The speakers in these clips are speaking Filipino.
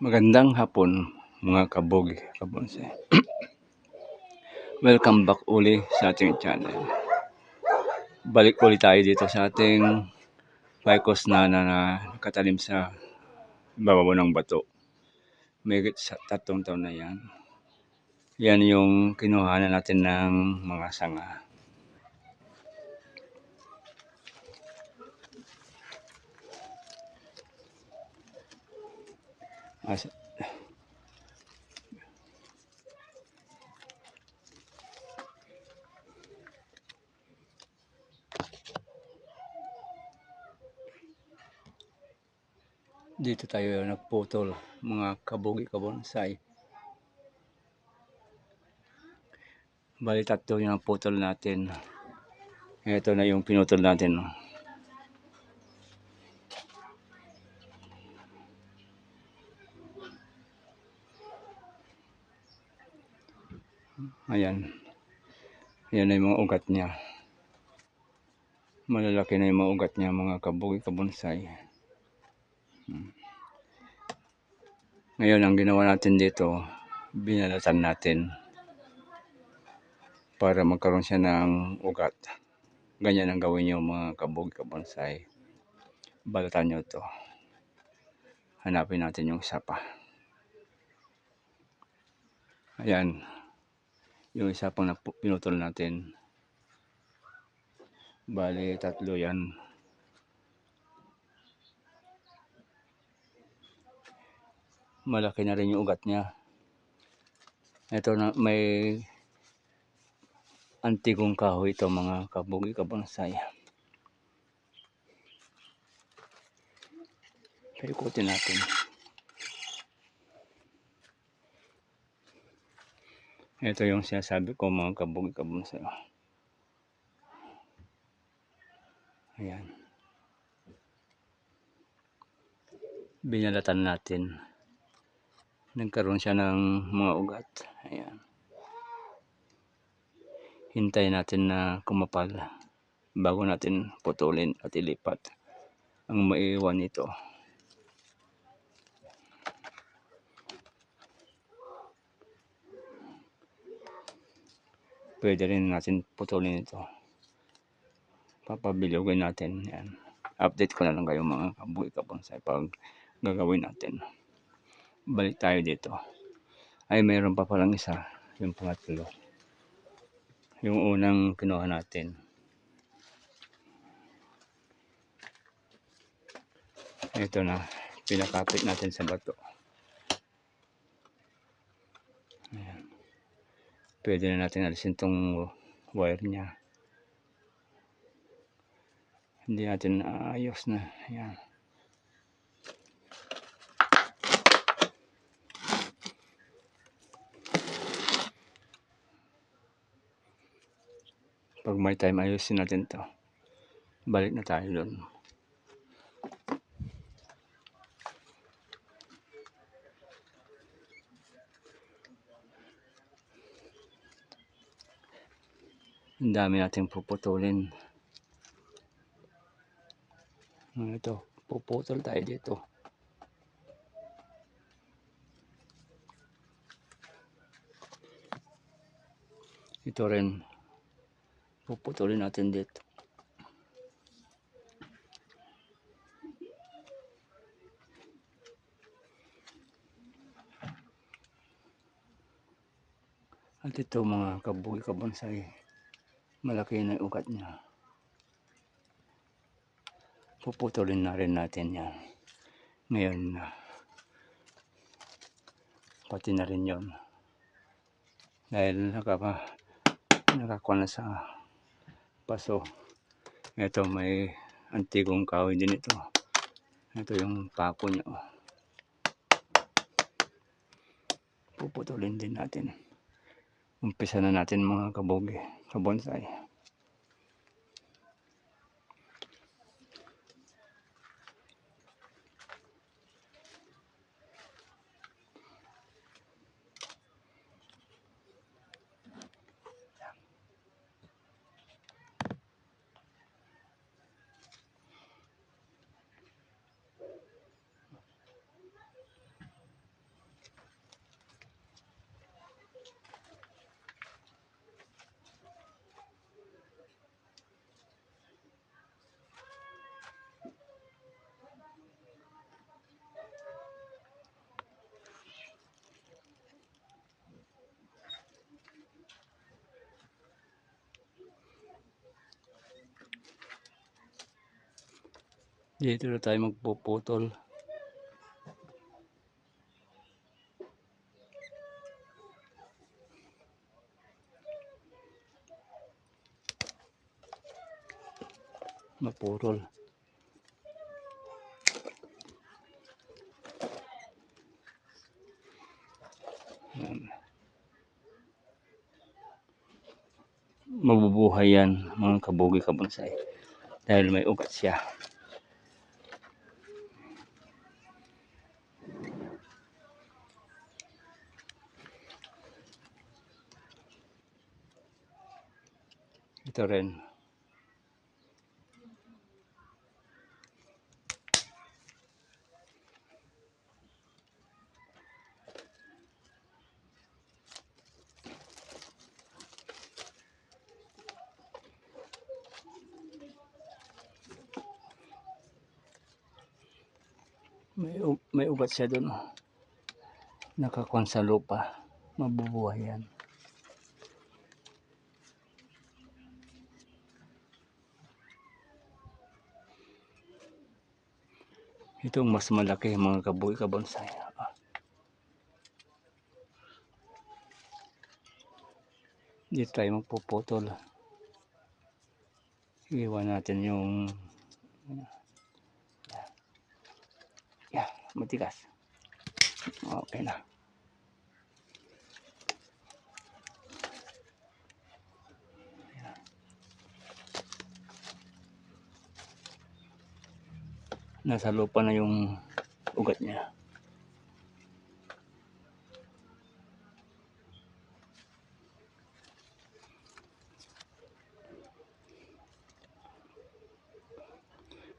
Magandang hapon mga kabogi, kabonse. Welcome back uli sa ating channel. Balik uli tayo dito sa ating ficus na na, na nakatalim sa babaw ng bato. May sa tatlong taon na yan. Yan yung kinuha na natin ng mga sanga. As, dito tayo nagputol mga kabugi kabonsai bali tatlo yung putol natin. Ito na yung pinutol natin ayan yan na yung mga ugat niya malalaki na yung mga ugat niya mga kabugi kabonsai Ngayon, ang ginawa natin dito, binalatan natin para magkaroon siya ng ugat. Ganyan ang gawin niyo mga kabog kabonsai. Balatan niyo to. Hanapin natin yung isa pa. Ayan. Yung isa pang pinutol natin. Bali, tatlo yan. malaki na rin yung ugat niya. Ito na may antigong kahoy ito mga kabugi kabonsay. Paikutin natin. Ito yung sinasabi ko mga kabugi kabonsay. Ayan. Binalatan natin nagkaroon siya ng mga ugat. Ayan. Hintay natin na kumapal bago natin putulin at ilipat ang maiiwan nito. Pwede rin natin putulin ito. Papabilogin natin. Yan. Update ko na lang kayo mga kabuhi kaponsay pag gagawin natin balik tayo dito ay mayroon pa palang isa yung pangatlo yung unang kinuha natin ito na pinakapit natin sa bato Ayan. Pwede na natin alisin tong wire nya hindi natin ayos na. Ayan. pag may time ayusin natin to. Balik na tayo doon ang dami nating puputulin. Ano ito? Puputol tayo dito. Ito rin. Puputulin natin dito. At ito mga kabugi kabonsay malaki na ugat niya. Puputulin na rin natin yan. Ngayon na. Pati na rin yon dahil nakapa nakakuha na sa paso. Ito may antigong kahoy din ito. Ito yung pako niya oh. puputulin din natin umpisa na natin mga kabogi kabonsai Dito na tayo magpuputol. Mapurol. Yan. Mabubuhay yan mga kabugi kabonsay dahil may ugat siya. Ito rin. May, may ugat siya doon. Nakakuan sa lupa. Mabubuhay yan. Itong mas malaki mga kabuhi kabonsay. Ah. Dito tayo magpuputol. Iwan natin yung Yeah, matigas. Okay na. Nasa lupa na yung ugat niya.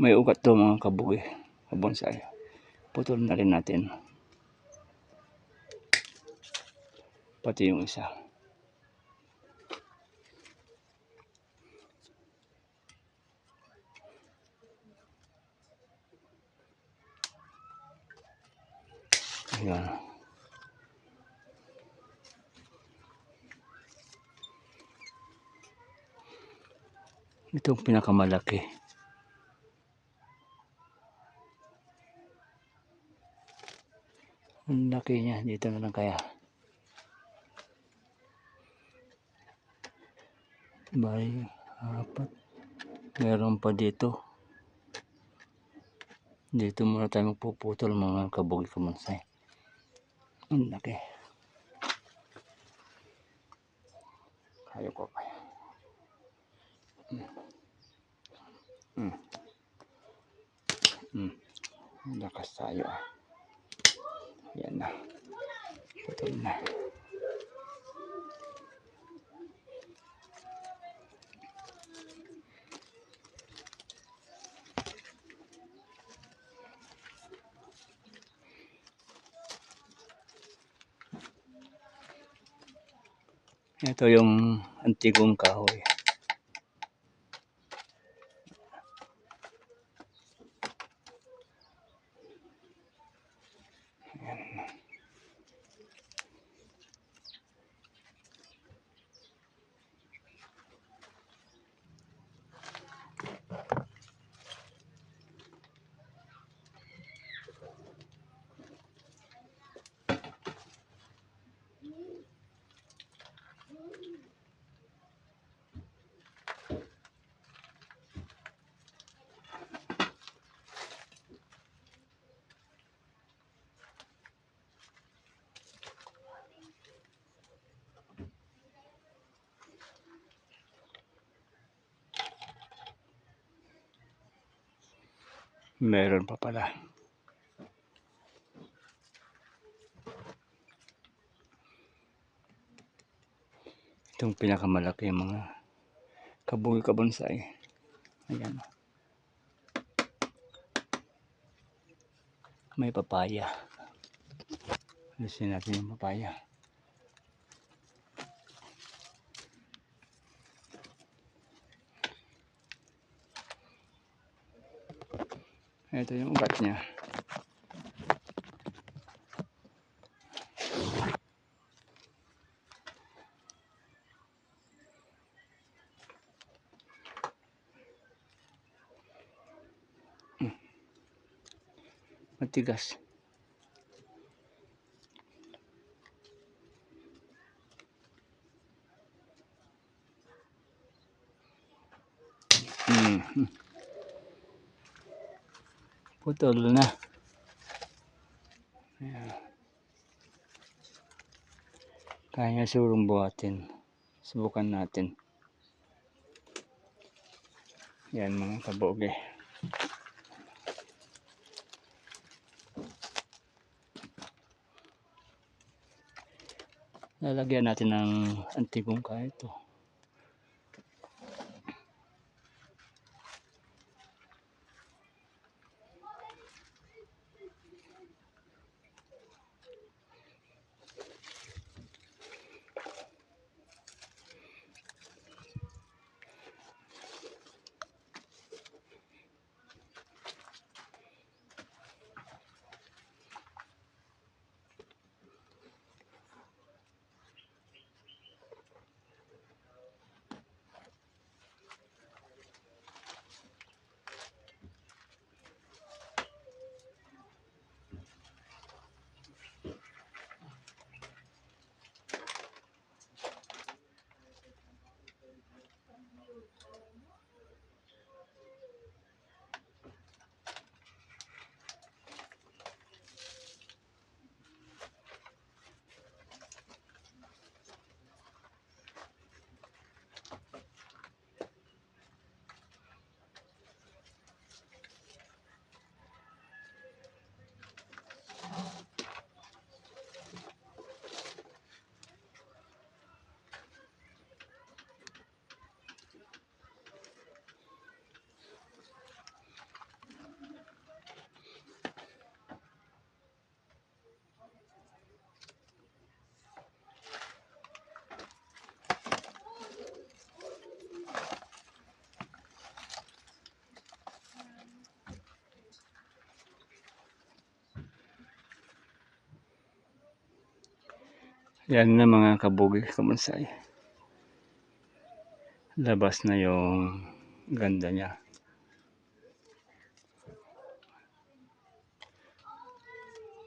May ugat to mga kabugi. Kabonsay. Putol na rin natin. Pati yung isa. Ayan. Itong pinakamalaki. Ang laki niya. Dito na lang kaya. Bali, apat. Meron pa dito. Dito muna tayo magpuputol mga kabugi kamansay. Ang laki. Kaya ko pa. Hmm. Hmm. Hmm. Lakas tayo ah. Yan na. Putol na. Ito yung antigong kahoy. Meron pa pala. Itong pinakamalaki mga kabugi kabonsay. Ayan. May papaya. Alisin natin yung papaya. Ito yung ugat niya. Titigas. Hmm. Putol na. Ayan. Kaya surong buhatin. Subukan natin. Yan mga kaboge. Lalagyan natin ng antigungka ito. Yan na mga kabugi kamansay. Labas na yung ganda niya.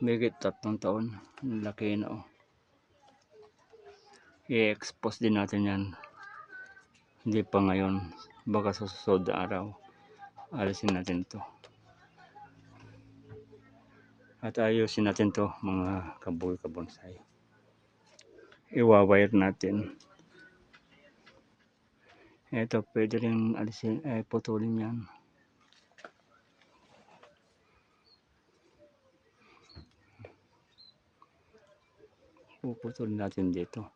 Bigit tatlong taon. Ang laki na oh. I-expose din natin yan. Hindi pa ngayon. Baka sa susunod na araw. Alisin natin to. At ayusin natin to mga kabugi kabonsay iwa-wire natin. Ito, pwede rin alisin, eh, putulin yan. Puputulin natin dito.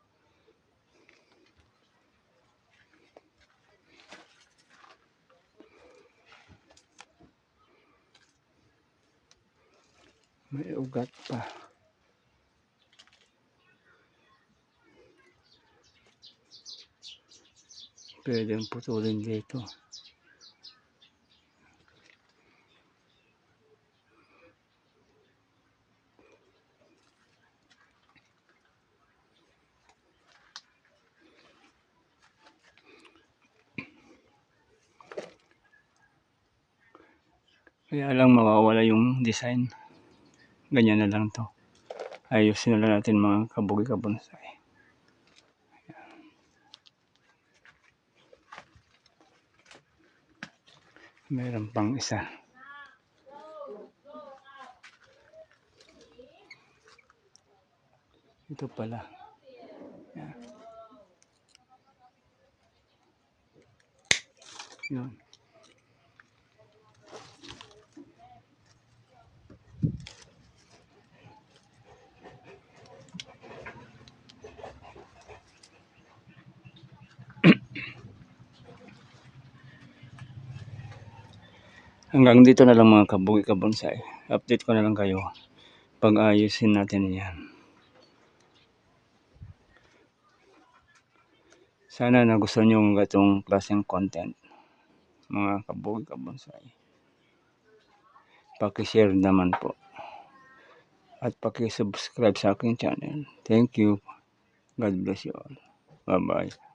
May ugat pa. Pwedeng putulin dito. Kaya lang mawawala yung design. Ganyan na lang to. Ayusin na lang natin mga kabugi kabonsay. Meron pang isa. Ito pala. Yan. Yun. Hanggang dito na lang mga kabugi kabonsay. Update ko na lang kayo pag ayusin natin yan. Sana nagustuhan nyo ang gatong klaseng content mga kabugi kabonsay. Pakishare naman po. At pakisubscribe sa aking channel. Thank you. God bless you all. Bye-bye.